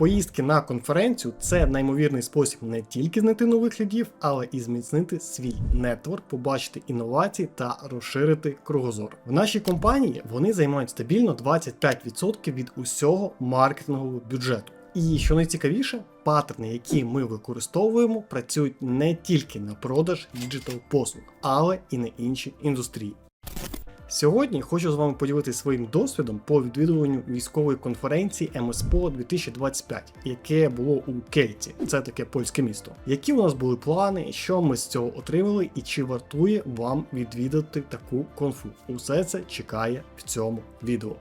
Поїздки на конференцію це неймовірний спосіб не тільки знайти нових лідів, але і зміцнити свій нетворк, побачити інновації та розширити кругозор. В нашій компанії вони займають стабільно 25% від усього маркетингового бюджету. І що найцікавіше, паттерни, які ми використовуємо, працюють не тільки на продаж діджитал послуг, але і на інші індустрії. Сьогодні хочу з вами поділитися своїм досвідом по відвідуванню військової конференції МСПО 2025, яке було у Кейті, це таке польське місто. Які у нас були плани, що ми з цього отримали, і чи вартує вам відвідати таку конфу? Усе це чекає в цьому відео.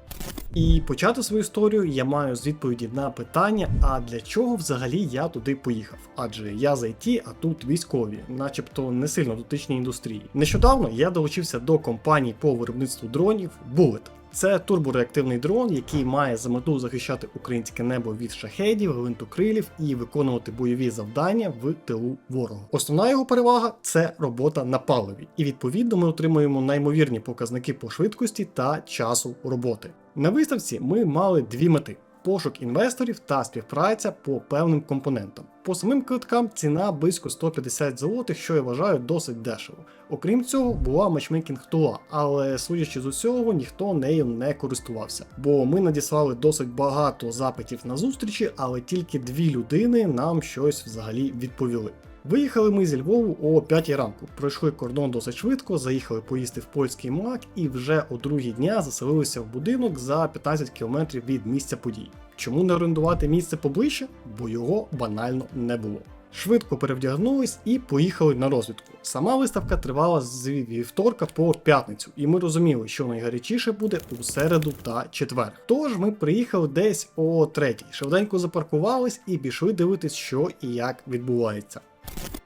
І почати свою історію я маю з відповіді на питання: а для чого взагалі я туди поїхав? Адже я з IT, а тут військові, начебто не сильно дотичні індустрії. Нещодавно я долучився до компанії по виробництву дронів Bullet. Це турбореактивний дрон, який має за мету захищати українське небо від шахедів, гвинтокрилів і виконувати бойові завдання в тилу ворога. Основна його перевага це робота на паливі, і відповідно ми отримуємо неймовірні показники по швидкості та часу роботи. На виставці ми мали дві мети. Пошук інвесторів та співпраця по певним компонентам. По самим квиткам ціна близько 150 злотих, що я вважаю досить дешево. Окрім цього, була матчмейкінг тула, але судячи з усього, ніхто нею не користувався. Бо ми надіслали досить багато запитів на зустрічі, але тільки дві людини нам щось взагалі відповіли. Виїхали ми зі Львову о 5 ранку, пройшли кордон досить швидко, заїхали поїсти в польський мак і вже о другій дня заселилися в будинок за 15 кілометрів від місця подій. Чому не орендувати місце поближче? Бо його банально не було. Швидко перевдягнулись і поїхали на розвідку. Сама виставка тривала з вівторка по п'ятницю, і ми розуміли, що найгарячіше буде у середу та четвер. Тож ми приїхали десь о третій, швиденько запаркувались і пішли дивитись, що і як відбувається.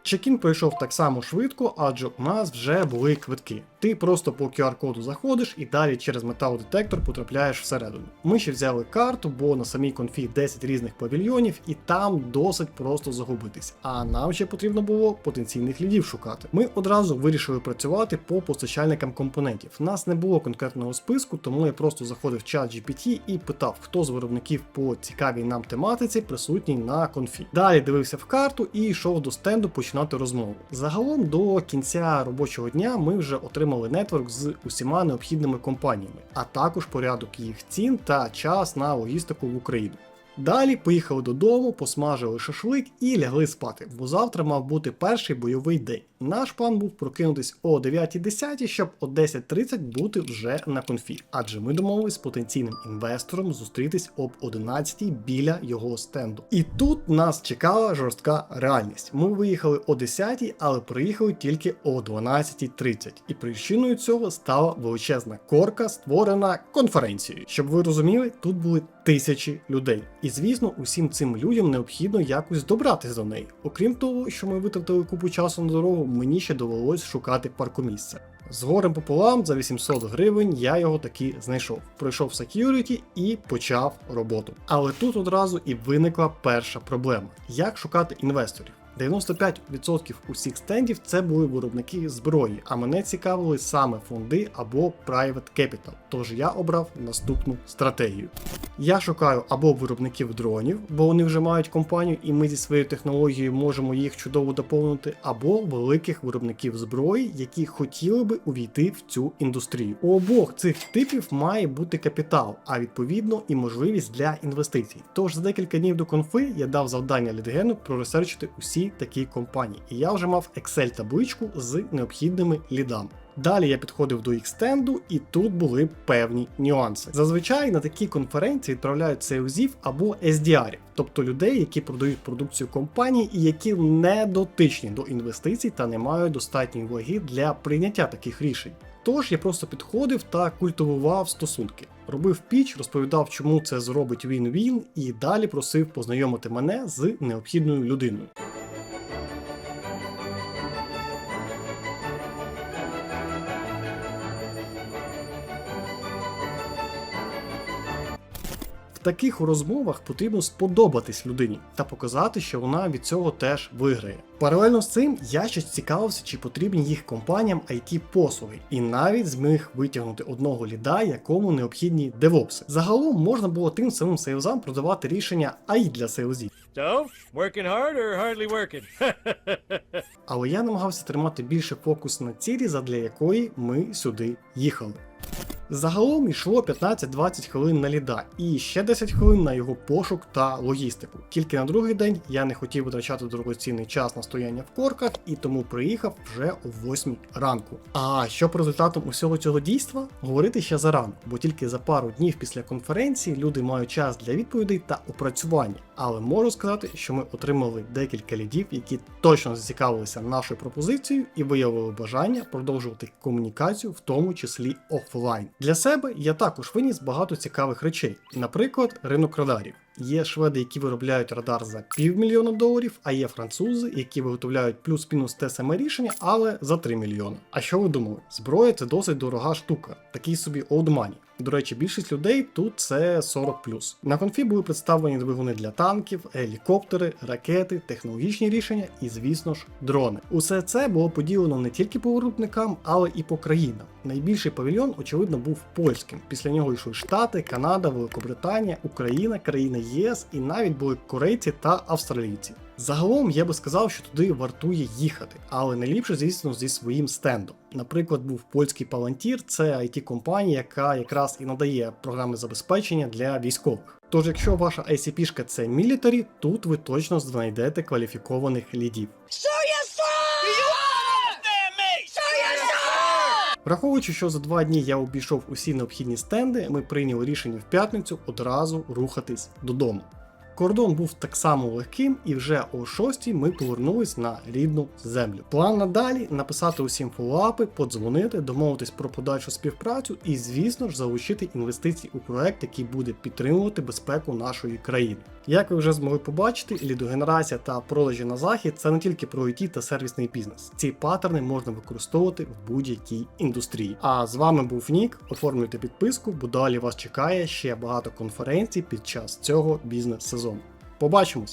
Чекін пройшов так само швидко, адже у нас вже були квитки. Ти просто по QR-коду заходиш і далі через металодетектор потрапляєш всередину. Ми ще взяли карту, бо на самій конфі 10 різних павільйонів, і там досить просто загубитись. А нам ще потрібно було потенційних лідів шукати. Ми одразу вирішили працювати по постачальникам компонентів. Нас не було конкретного списку, тому я просто заходив в чат GPT і питав, хто з виробників по цікавій нам тематиці присутній на конфі. Далі дивився в карту і йшов до стенду починати розмову. Загалом до кінця робочого дня ми вже отримали нетворк з усіма необхідними компаніями, а також порядок їх цін та час на логістику в Україну. Далі поїхали додому, посмажили шашлик і лягли спати, бо завтра мав бути перший бойовий день. Наш план був прокинутись о 9.10, щоб о 10.30 бути вже на конфі, адже ми домовились з потенційним інвестором зустрітись об 11 біля його стенду. І тут нас чекала жорстка реальність. Ми виїхали о 10, але приїхали тільки о 12.30. І причиною цього стала величезна корка, створена конференцією. Щоб ви розуміли, тут були тисячі людей. І звісно, усім цим людям необхідно якось добратися до неї. Окрім того, що ми витратили купу часу на дорогу, мені ще довелось шукати паркомісце. З горем пополам за 800 гривень я його таки знайшов. Пройшов security і почав роботу. Але тут одразу і виникла перша проблема: як шукати інвесторів. 95% усіх стендів це були виробники зброї, а мене цікавили саме фонди або private capital. Тож я обрав наступну стратегію. Я шукаю або виробників дронів, бо вони вже мають компанію, і ми зі своєю технологією можемо їх чудово доповнити, або великих виробників зброї, які хотіли би увійти в цю індустрію. У обох цих типів має бути капітал, а відповідно і можливість для інвестицій. Тож за декілька днів до конфи я дав завдання Лідгену проресерчити усі такі компанії, і я вже мав Excel-табличку з необхідними лідами. Далі я підходив до їх стенду, і тут були певні нюанси. Зазвичай на такі конференції відправляють сейлзів або SDR, тобто людей, які продають продукцію компанії і які не дотичні до інвестицій та не мають достатньої ваги для прийняття таких рішень. Тож я просто підходив та культивував стосунки. Робив піч, розповідав, чому це зробить він-він, і далі просив познайомити мене з необхідною людиною. Таких розмовах потрібно сподобатись людині та показати, що вона від цього теж виграє. Паралельно з цим я ще цікавився, чи потрібні їх компаніям IT послуги, і навіть зміг витягнути одного ліда, якому необхідні девопси. Загалом можна було тим самим сейлзам продавати рішення AI для сейлзів. So, working hard or hardly working? Але я намагався тримати більше фокус на цілі, задля якої ми сюди їхали. Загалом йшло 15-20 хвилин на ліда і ще 10 хвилин на його пошук та логістику. Тільки на другий день я не хотів витрачати дорогоцінний час на стояння в корках і тому приїхав вже о 8 ранку. А що по результатам усього цього дійства, говорити ще зарано, бо тільки за пару днів після конференції люди мають час для відповідей та опрацювання. Але можу сказати, що ми отримали декілька лідів, які точно зацікавилися нашою пропозицією і виявили бажання продовжувати комунікацію, в тому числі офлайн. Для себе я також виніс багато цікавих речей, наприклад, ринок радарів. Є шведи, які виробляють радар за півмільйона доларів, а є французи, які виготовляють плюс-мінус те саме рішення, але за 3 мільйони. А що ви думали? Зброя це досить дорога штука, такий собі money. До речі, більшість людей тут це 40 На конфі були представлені двигуни для танків, гелікоптери, ракети, технологічні рішення і, звісно ж, дрони. Усе це було поділено не тільки по виробникам, але і по країнам. Найбільший павільйон, очевидно, був польським. Після нього йшли Штати, Канада, Великобританія, Україна, країни ЄС і навіть були корейці та австралійці. Загалом я би сказав, що туди вартує їхати, але не ліпше, звісно, зі своїм стендом. Наприклад, був польський Palantir, це it компанія яка якраз і надає програми забезпечення для військових. Тож, якщо ваша ICP-шка це мілітарі, тут ви точно знайдете кваліфікованих лідів. Враховуючи, що за два дні я обійшов усі необхідні стенди, ми прийняли рішення в п'ятницю одразу рухатись додому. Кордон був так само легким, і вже о 6 ми повернулись на рідну землю. План надалі написати усім фоллоуапи, подзвонити, домовитись про подальшу співпрацю і, звісно ж, залучити інвестиції у проект, який буде підтримувати безпеку нашої країни. Як ви вже змогли побачити, лідогенерація та продажі на захід це не тільки про IT та сервісний бізнес. Ці паттерни можна використовувати в будь-якій індустрії. А з вами був Нік. Оформлюйте підписку, бо далі вас чекає ще багато конференцій під час цього бізнес-сезону. Побачимось!